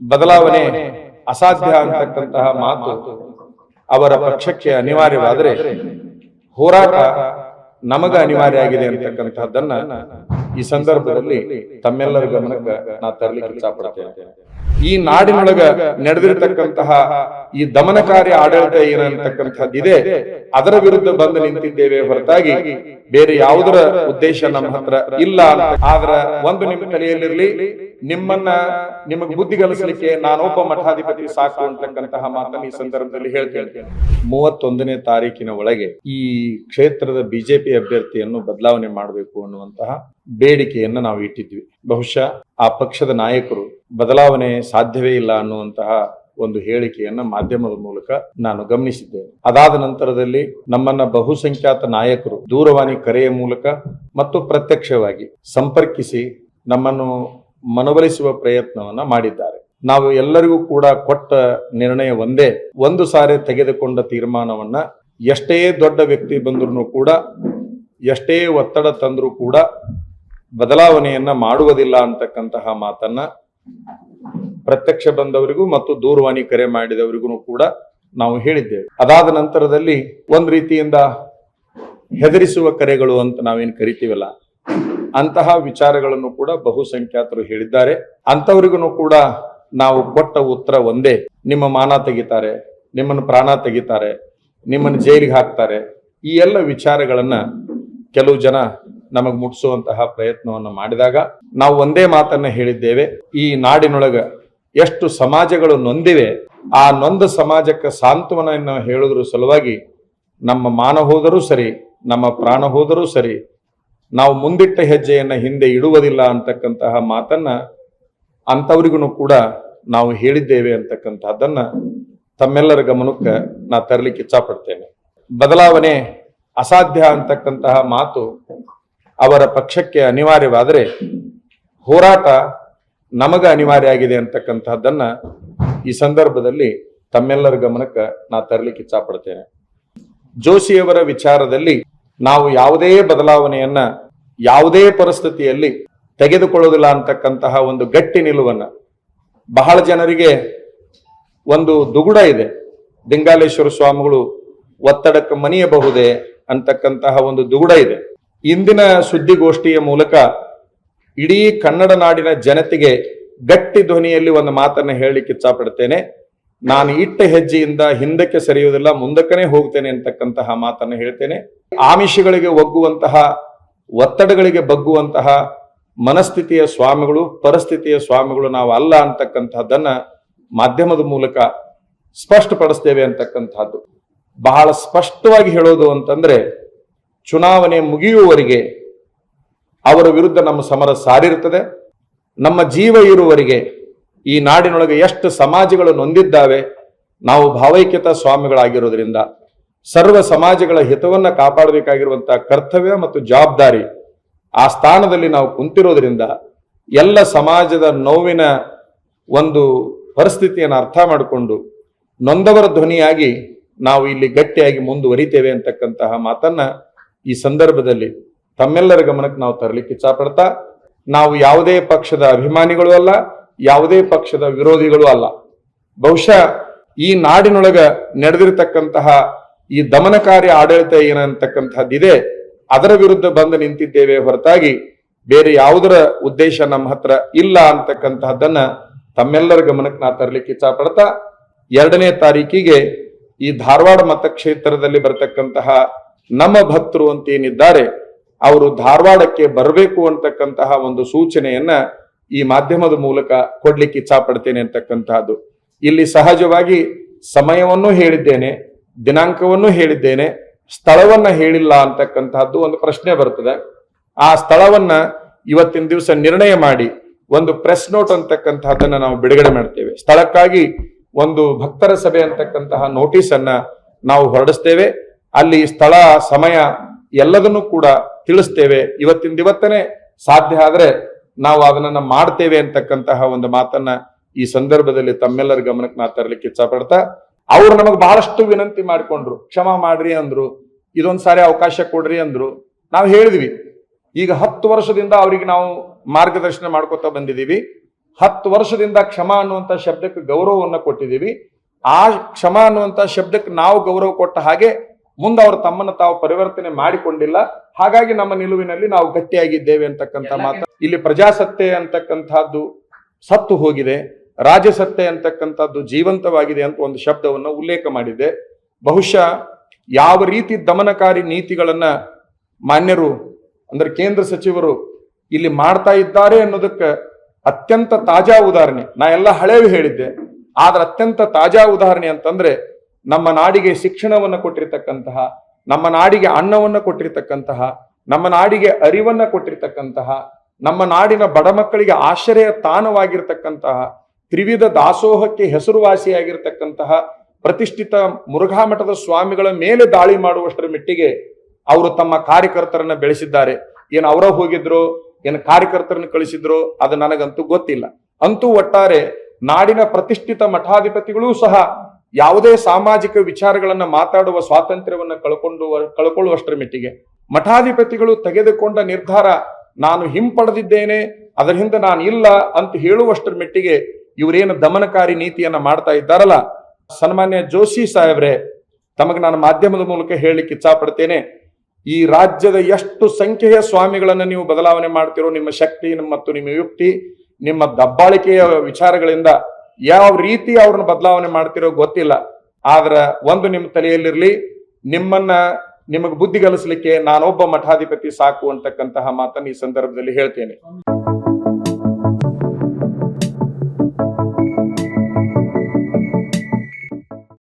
ಬದಲಾವಣೆ ಅಸಾಧ್ಯ ಅಂತಕ್ಕಂತಹ ಮಾತು ಅವರ ಪಕ್ಷಕ್ಕೆ ಅನಿವಾರ್ಯವಾದರೆ ಹೋರಾಟ ನಮಗ ಅನಿವಾರ್ಯ ಆಗಿದೆ ಅಂತಕ್ಕಂತಹದ್ದನ್ನ ಈ ಸಂದರ್ಭದಲ್ಲಿ ತಮ್ಮೆಲ್ಲರ ಗಮನಕ್ಕೆ ನಾ ತರಲಿಕ್ಕೆ ಇಚ್ಛಪಡ್ತೇನೆ. ಈ ನಾಡಿನೊಳಗ ನಡೆದಿರತಕ್ಕಂತಹ ಈ ದಮನಕಾರಿ ಆಡಳಿತ ಏನಂತಕ್ಕಂಥದ್ದಿದೆ, ಅದರ ವಿರುದ್ಧ ಬಂದು ನಿಂತಿದ್ದೇವೆ ಹೊರತಾಗಿ ಬೇರೆ ಯಾವುದರ ಉದ್ದೇಶ ನಮ್ಮ ಹತ್ರ ಇಲ್ಲ ಆದ್ರ ಒಂದು ನಿಮ್ಮ ತಲೆಯಲ್ಲಿರ್ಲಿ ನಿಮ್ಮನ್ನ ನಿಮಗೆ ಬುದ್ಧಿ ಕಲಿಸಲಿಕ್ಕೆ ನಾನೊಬ್ಬ ಮಠಾಧಿಪತಿ ಸಾಕು ಅಂತಕ್ಕಂತಹ ಮಾತನ್ನ ಈ ಸಂದರ್ಭದಲ್ಲಿ ಹೇಳ್ತೇನೆ. ಮೂವತ್ತೊಂದನೇ ತಾರೀಕಿನ ಒಳಗೆ ಈ ಕ್ಷೇತ್ರದ ಬಿಜೆಪಿ ಅಭ್ಯರ್ಥಿಯನ್ನು ಬದಲಾವಣೆ ಮಾಡಬೇಕು ಅನ್ನುವಂತಹ ಬೇಡಿಕೆಯನ್ನ ನಾವು ಇಟ್ಟಿದ್ವಿ. ಬಹುಶಃ ಆ ಪಕ್ಷದ ನಾಯಕರು ಬದಲಾವಣೆ ಸಾಧ್ಯವೇ ಇಲ್ಲ ಅನ್ನುವಂತಹ ಒಂದು ಹೇಳಿಕೆಯನ್ನ ಮಾಧ್ಯಮದ ಮೂಲಕ ನಾನು ಗಮನಿಸಿದ್ದೇನೆ. ಅದಾದ ನಂತರದಲ್ಲಿ ನಮ್ಮನ್ನ ಬಹುಸಂಖ್ಯಾತ ನಾಯಕರು ದೂರವಾಣಿ ಕರೆಯ ಮೂಲಕ ಮತ್ತು ಪ್ರತ್ಯಕ್ಷವಾಗಿ ಸಂಪರ್ಕಿಸಿ ನಮ್ಮನ್ನು ಮನವೊಲಿಸುವ ಪ್ರಯತ್ನವನ್ನ ಮಾಡಿದ್ದಾರೆ. ನಾವು ಎಲ್ಲರಿಗೂ ಕೂಡ ಕೊಟ್ಟ ನಿರ್ಣಯ ಒಂದೇ, ಒಂದು ಸಾರಿ ತೆಗೆದುಕೊಂಡ ತೀರ್ಮಾನವನ್ನ ಎಷ್ಟೇ ದೊಡ್ಡ ವ್ಯಕ್ತಿ ಬಂದ್ರು ಕೂಡ, ಎಷ್ಟೇ ಒತ್ತಡ ತಂದರೂ ಕೂಡ ಬದಲಾವಣೆಯನ್ನ ಮಾಡುವುದಿಲ್ಲ ಅಂತಕ್ಕಂತಹ ಮಾತನ್ನ ಪ್ರತ್ಯಕ್ಷ ಬಂದವರಿಗೂ ಮತ್ತು ದೂರವಾಣಿ ಕರೆ ಮಾಡಿದವರಿಗೂ ಕೂಡ ನಾವು ಹೇಳಿದ್ದೇವೆ. ಅದಾದ ನಂತರದಲ್ಲಿ ಒಂದ್ ರೀತಿಯಿಂದ ಹೆದರಿಸುವ ಕರೆಗಳು ಅಂತ ನಾವೇನ್ ಕರಿತೀವಲ್ಲ, ಅಂತಹ ವಿಚಾರಗಳನ್ನು ಕೂಡ ಬಹುಸಂಖ್ಯಾತರು ಹೇಳಿದ್ದಾರೆ. ಅಂತವರಿಗೂ ಕೂಡ ನಾವು ಕೊಟ್ಟ ಉತ್ತರ ಒಂದೇ, ನಿಮ್ಮ ಮಾನ ತೆಗಿತಾರೆ, ನಿಮ್ಮನ್ನು ಪ್ರಾಣ ತೆಗಿತಾರೆ, ನಿಮ್ಮನ್ನು ಜೈಲಿಗೆ ಹಾಕ್ತಾರೆ, ಈ ಎಲ್ಲ ವಿಚಾರಗಳನ್ನ ಕೆಲವು ಜನ ನಮಗ್ ಮುಟ್ಟಿಸುವಂತಹ ಪ್ರಯತ್ನವನ್ನು ಮಾಡಿದಾಗ ನಾವು ಒಂದೇ ಮಾತನ್ನ ಹೇಳಿದ್ದೇವೆ, ಈ ನಾಡಿನೊಳಗ ಎಷ್ಟು ಸಮಾಜಗಳು ನೊಂದಿವೆ, ಆ ನೊಂದ ಸಮಾಜಕ್ಕೆ ಸಾಂತ್ವನ ಹೇಳುದ್ರ ಸಲುವಾಗಿ ನಮ್ಮ ಮಾನ ಹೋದರೂ ಸರಿ, ನಮ್ಮ ಪ್ರಾಣ ಹೋದರೂ ಸರಿ, ನಾವು ಮುಂದಿಟ್ಟ ಹೆಜ್ಜೆಯನ್ನ ಹಿಂದೆ ಇಡುವುದಿಲ್ಲ ಅಂತಕ್ಕಂತಹ ಮಾತನ್ನ ಅಂಥವ್ರಿಗೂ ಕೂಡ ನಾವು ಹೇಳಿದ್ದೇವೆ ಅಂತಕ್ಕಂತಹದ್ದನ್ನ ತಮ್ಮೆಲ್ಲರ ಗಮನಕ್ಕೆ ನಾ ತರಲಿಕ್ಕೆ ಇಚ್ಛಪಡ್ತೇನೆ. ಬದಲಾವಣೆ ಅಸಾಧ್ಯ ಅಂತಕ್ಕಂತಹ ಮಾತು ಅವರ ಪಕ್ಷಕ್ಕೆ ಅನಿವಾರ್ಯವಾದರೆ ಹೋರಾಟ ನಮಗ ಅನಿವಾರ್ಯ ಆಗಿದೆ ಅಂತಕ್ಕಂತಹದ್ದನ್ನ ಈ ಸಂದರ್ಭದಲ್ಲಿ ತಮ್ಮೆಲ್ಲರ ಗಮನಕ್ಕೆ ನಾ ತರಲಿಕ್ಕೆ ಇಚ್ಛಪಡ್ತೇನೆ. ಜೋಶಿಯವರ ವಿಚಾರದಲ್ಲಿ ನಾವು ಯಾವುದೇ ಬದಲಾವಣೆಯನ್ನ ಯಾವುದೇ ಪರಿಸ್ಥಿತಿಯಲ್ಲಿ ತೆಗೆದುಕೊಳ್ಳೋದಿಲ್ಲ ಅಂತಕ್ಕಂತಹ ಒಂದು ಗಟ್ಟಿ ನಿಲುವನ್ನ ಬಹಳ ಜನರಿಗೆ ಒಂದು ದುಗುಡ ಇದೆ. ದಿಂಗಾಲೇಶ್ವರ ಸ್ವಾಮಿಗಳು ಒತ್ತಡಕ್ಕೆ ಮನೆಯಬಹುದೇ ಅಂತಕ್ಕಂತಹ ಒಂದು ದುಗುಡ ಇದೆ. ಇಂದಿನ ಸುದ್ದಿಗೋಷ್ಠಿಯ ಮೂಲಕ ಇಡೀ ಕನ್ನಡ ನಾಡಿನ ಜನತೆಗೆ ಗಟ್ಟಿ ಧ್ವನಿಯಲ್ಲಿ ಒಂದು ಮಾತನ್ನು ಹೇಳಲಿಕ್ಕೆ ಇಚ್ಛಪಡ್ತೇನೆ ನಾನು ಇಟ್ಟ ಹೆಜ್ಜೆಯಿಂದ ಹಿಂದಕ್ಕೆ ಸರಿಯುವುದಿಲ್ಲ, ಮುಂದಕ್ಕನೇ ಹೋಗ್ತೇನೆ ಅಂತಕ್ಕಂತಹ ಮಾತನ್ನು ಹೇಳ್ತೇನೆ. ಆಮಿಷಗಳಿಗೆ ಒಗ್ಗುವಂತಹ, ಒತ್ತಡಗಳಿಗೆ ಬಗ್ಗುವಂತಹ ಮನಸ್ಥಿತಿಯ ಸ್ವಾಮಿಗಳು, ಪರಿಸ್ಥಿತಿಯ ಸ್ವಾಮಿಗಳು ನಾವು ಅಲ್ಲ ಅಂತಕ್ಕಂತಹದ್ದನ್ನ ಮಾಧ್ಯಮದ ಮೂಲಕ ಸ್ಪಷ್ಟಪಡಿಸ್ತೇವೆ ಅಂತಕ್ಕಂತಹದ್ದು. ಬಹಳ ಸ್ಪಷ್ಟವಾಗಿ ಹೇಳೋದು ಅಂತಂದ್ರೆ ಚುನಾವಣೆ ಮುಗಿಯುವವರೆಗೆ ಅವರ ವಿರುದ್ಧ ನಮ್ಮ ಸಮರ ಸಾರಿರುತ್ತದೆ. ನಮ್ಮ ಜೀವ ಇರುವವರೆಗೆ ಈ ನಾಡಿನೊಳಗೆ ಎಷ್ಟು ಸಮಾಜಗಳು ನೊಂದಿದ್ದಾವೆ, ನಾವು ಭಾವೈಕ್ಯತಾ ಸ್ವಾಮಿಗಳಾಗಿರೋದ್ರಿಂದ ಸರ್ವ ಸಮಾಜಗಳ ಹಿತವನ್ನ ಕಾಪಾಡಬೇಕಾಗಿರುವಂತಹ ಕರ್ತವ್ಯ ಮತ್ತು ಜವಾಬ್ದಾರಿ ಆ ಸ್ಥಾನದಲ್ಲಿ ನಾವು ಕುಂತಿರೋದ್ರಿಂದ ಎಲ್ಲ ಸಮಾಜದ ನೋವಿನ ಒಂದು ಪರಿಸ್ಥಿತಿಯನ್ನು ಅರ್ಥ ಮಾಡಿಕೊಂಡು ನೊಂದವರ ಧ್ವನಿಯಾಗಿ ನಾವು ಇಲ್ಲಿ ಗಟ್ಟಿಯಾಗಿ ಮುಂದುವರಿತೇವೆ ಅಂತಕ್ಕಂತಹ ಮಾತನ್ನ ಈ ಸಂದರ್ಭದಲ್ಲಿ ತಮ್ಮೆಲ್ಲರ ಗಮನಕ್ಕೆ ನಾವು ತರಲಿಕ್ಕೆ ಇಚ್ಛಪಡ್ತಾ, ನಾವು ಯಾವುದೇ ಪಕ್ಷದ ಅಭಿಮಾನಿಗಳು ಅಲ್ಲ, ಯಾವುದೇ ಪಕ್ಷದ ವಿರೋಧಿಗಳು ಅಲ್ಲ. ಬಹುಶಃ ಈ ನಾಡಿನೊಳಗ ನಡೆದಿರತಕ್ಕಂತಹ ಈ ದಮನಕಾರಿ ಆಡಳಿತ ಏನಂತಕ್ಕಂಥದ್ದಿದೆ, ಅದರ ವಿರುದ್ಧ ಬಂದು ನಿಂತಿದ್ದೇವೆ ಹೊರತಾಗಿ ಬೇರೆ ಯಾವುದರ ಉದ್ದೇಶ ನಮ್ಮ ಹತ್ರ ಇಲ್ಲ ಅಂತಕ್ಕಂತಹದ್ದನ್ನ ತಮ್ಮೆಲ್ಲರ ಗಮನಕ್ಕೆ ನಾ ತರಲಿಕ್ಕೆ ಇಚ್ಛಪಡ್ತಾ, ಎರಡನೇ ತಾರೀಕಿಗೆ ಈ ಧಾರವಾಡ ಮತಕ್ಷೇತ್ರದಲ್ಲಿ ಬರತಕ್ಕಂತಹ ನಮ್ಮ ಭಕ್ತರು ಅಂತ ಏನಿದ್ದಾರೆ ಅವರು ಧಾರವಾಡಕ್ಕೆ ಬರಬೇಕು ಅಂತಕ್ಕಂತಹ ಒಂದು ಸೂಚನೆಯನ್ನ ಈ ಮಾಧ್ಯಮದ ಮೂಲಕ ಕೊಡ್ಲಿಕ್ಕೆ ಇಚ್ಛಪಡ್ತೇನೆ ಅಂತಕ್ಕಂತಹದ್ದು. ಇಲ್ಲಿ ಸಹಜವಾಗಿ ಸಮಯವನ್ನು ಹೇಳಿದ್ದೇನೆ, ದಿನಾಂಕವನ್ನು ಹೇಳಿದ್ದೇನೆ, ಸ್ಥಳವನ್ನ ಹೇಳಿಲ್ಲ ಅಂತಕ್ಕಂತಹದ್ದು ಒಂದು ಪ್ರಶ್ನೆ ಬರ್ತದೆ. ಆ ಸ್ಥಳವನ್ನ ಇವತ್ತಿನ ದಿವಸ ನಿರ್ಣಯ ಮಾಡಿ ಒಂದು ಪ್ರೆಸ್ ನೋಟ್ ಅಂತಕ್ಕಂತಹದ್ದನ್ನ ನಾವು ಬಿಡುಗಡೆ ಮಾಡ್ತೇವೆ. ಸ್ಥಳಕ್ಕಾಗಿ ಒಂದು ಭಕ್ತರ ಸಭೆ ಅಂತಕ್ಕಂತಹ ನೋಟಿಸ್ ಅನ್ನ ನಾವು ಹೊರಡಿಸ್ತೇವೆ. ಅಲ್ಲಿ ಸ್ಥಳ, ಸಮಯ ಎಲ್ಲದನ್ನು ಕೂಡ ತಿಳಿಸ್ತೇವೆ. ಇವತ್ತಿಂದ ಇವತ್ತನೇ ಸಾಧ್ಯ ಆದರೆ ನಾವು ಅದನ್ನ ಮಾಡ್ತೇವೆ ಅಂತಕ್ಕಂತಹ ಒಂದು ಮಾತನ್ನ ಈ ಸಂದರ್ಭದಲ್ಲಿ ತಮ್ಮೆಲ್ಲರ ಗಮನಕ್ಕೆ ನಾ ತರಲಿಕ್ಕೆ ಇಚ್ಛಪಡ್ತಾ, ಅವ್ರು ನಮಗೆ ಬಹಳಷ್ಟು ವಿನಂತಿ ಮಾಡಿಕೊಂಡ್ರು. ಕ್ಷಮ ಮಾಡ್ರಿ ಅಂದ್ರು, ಇದೊಂದ್ ಸಾರಿ ಅವಕಾಶ ಕೊಡ್ರಿ ಅಂದ್ರು. ನಾವು ಹೇಳಿದ್ವಿ. ಈಗ ಹತ್ತು ವರ್ಷದಿಂದ ಅವರಿಗೆ ನಾವು ಮಾರ್ಗದರ್ಶನ ಮಾಡ್ಕೊತಾ ಬಂದಿದ್ದೀವಿ ಹತ್ತು ವರ್ಷದಿಂದ ಕ್ಷಮ ಅನ್ನುವಂತ ಶಬ್ದಕ್ಕೆ ಗೌರವವನ್ನು ಕೊಟ್ಟಿದ್ದೀವಿ ಆ ಕ್ಷಮ ಅನ್ನುವಂತ ಶಬ್ದಕ್ಕೆ ನಾವು ಗೌರವ ಕೊಟ್ಟ ಹಾಗೆ ಮುಂದೆ ಅವರು ತಮ್ಮನ್ನು ತಾವು ಪರಿವರ್ತನೆ ಮಾಡಿಕೊಂಡಿಲ್ಲ. ಹಾಗಾಗಿ ನಮ್ಮ ನಿಲುವಿನಲ್ಲಿ ನಾವು ಗಟ್ಟಿಯಾಗಿದ್ದೇವೆ ಅಂತಕ್ಕಂಥ ಮಾತು. ಇಲ್ಲಿ ಪ್ರಜಾಸತ್ತೆ ಅಂತಕ್ಕಂಥದ್ದು ಸತ್ತು ಹೋಗಿದೆ. ರಾಜಸತ್ತೆ ಅಂತಕ್ಕಂಥದ್ದು ಜೀವಂತವಾಗಿದೆ ಅಂತ ಒಂದು ಶಬ್ದವನ್ನು ಉಲ್ಲೇಖ ಮಾಡಿದೆ. ಬಹುಶಃ ಯಾವ ರೀತಿ ದಮನಕಾರಿ ನೀತಿಗಳನ್ನ ಮಾನ್ಯರು ಅಂದ್ರೆ ಕೇಂದ್ರ ಸಚಿವರು ಇಲ್ಲಿ ಮಾಡ್ತಾ ಇದ್ದಾರೆ ಅನ್ನೋದಕ್ಕೆ ಅತ್ಯಂತ ತಾಜಾ ಉದಾಹರಣೆ. ನಾ ಎಲ್ಲ ಹಳೇವು ಹೇಳಿದ್ದೆ. ಆದ್ರೆ ಅತ್ಯಂತ ತಾಜಾ ಉದಾಹರಣೆ ಅಂತಂದ್ರೆ ನಮ್ಮ ನಾಡಿಗೆ ಶಿಕ್ಷಣವನ್ನು ಕೊಟ್ಟಿರ್ತಕ್ಕಂತಹ, ನಮ್ಮ ನಾಡಿಗೆ ಅನ್ನವನ್ನು ಕೊಟ್ಟಿರ್ತಕ್ಕಂತಹ, ನಮ್ಮ ನಾಡಿಗೆ ಅರಿವನ್ನ ಕೊಟ್ಟಿರ್ತಕ್ಕಂತಹ, ನಮ್ಮ ನಾಡಿನ ಬಡ ಮಕ್ಕಳಿಗೆ ಆಶ್ರಯ ತಾಣವಾಗಿರ್ತಕ್ಕಂತಹ, ತ್ರಿವಿಧ ದಾಸೋಹಕ್ಕೆ ಹೆಸರುವಾಸಿಯಾಗಿರ್ತಕ್ಕಂತಹ ಪ್ರತಿಷ್ಠಿತ ಮುರುಘಾ ಮಠದ ಸ್ವಾಮಿಗಳ ಮೇಲೆ ದಾಳಿ ಮಾಡುವಷ್ಟರ ಮೆಟ್ಟಿಗೆ ಅವರು ತಮ್ಮ ಕಾರ್ಯಕರ್ತರನ್ನ ಬೆಳೆಸಿದ್ದಾರೆ. ಏನು ಅವರ ಹೋಗಿದ್ರು? ಏನು ಕಾರ್ಯಕರ್ತರನ್ನ ಕಳಿಸಿದ್ರು? ಅದು ನನಗಂತೂ ಗೊತ್ತಿಲ್ಲ. ಅಂತೂ ಒಟ್ಟಾರೆ ನಾಡಿನ ಪ್ರತಿಷ್ಠಿತ ಮಠಾಧಿಪತಿಗಳೂ ಸಹ ಯಾವುದೇ ಸಾಮಾಜಿಕ ವಿಚಾರಗಳನ್ನ ಮಾತಾಡುವ ಸ್ವಾತಂತ್ರ್ಯವನ್ನ ಕಳ್ಕೊಂಡು ಕಳ್ಕೊಳ್ಳುವಷ್ಟರ ಮೆಟ್ಟಿಗೆ. ಮಠಾಧಿಪತಿಗಳು ತೆಗೆದುಕೊಂಡ ನಿರ್ಧಾರ ನಾನು ಹಿಂಪಡೆದಿದ್ದೇನೆ, ಅದರಿಂದ ನಾನು ಇಲ್ಲ ಅಂತ ಹೇಳುವಷ್ಟರ ಮೆಟ್ಟಿಗೆ ಇವರೇನು ದಮನಕಾರಿ ನೀತಿಯನ್ನ ಮಾಡ್ತಾ ಇದ್ದಾರಲ್ಲ? ಸನ್ಮಾನ್ಯ ಜೋಶಿ ಸಾಹೇಬ್ರೆ, ತಮಗೆ ನಾನು ಮಾಧ್ಯಮದ ಮೂಲಕ ಹೇಳಲಿಕ್ಕೆ ಇಚ್ಛಾಪಡ್ತೇನೆ ಈ ರಾಜ್ಯದ ಎಷ್ಟು ಸಂಖ್ಯೆಯ ಸ್ವಾಮಿಗಳನ್ನ ನೀವು ಬದಲಾವಣೆ ಮಾಡ್ತಿರೋ, ನಿಮ್ಮ ಶಕ್ತಿ ಮತ್ತು ನಿಮ್ಮ ಯುಕ್ತಿ, ನಿಮ್ಮ ದಬ್ಬಾಳಿಕೆಯ ವಿಚಾರಗಳಿಂದ ಯಾವ ರೀತಿ ಅವ್ರನ್ನ ಬದಲಾವಣೆ ಮಾಡ್ತಿರೋ ಗೊತ್ತಿಲ್ಲ. ಆದ್ರ ಒಂದು ನಿಮ್ಮ ತಲೆಯಲ್ಲಿರ್ಲಿ, ನಿಮ್ಮನ್ನ ನಿಮಗೆ ಬುದ್ಧಿ ಕಲಿಸ್ಲಿಕ್ಕೆ ನಾನೊಬ್ಬ ಮಠಾಧಿಪತಿ ಸಾಕು ಅಂತಕ್ಕಂತಹ ಮಾತನ್ನು ಈ ಸಂದರ್ಭದಲ್ಲಿ ಹೇಳ್ತೇನೆ.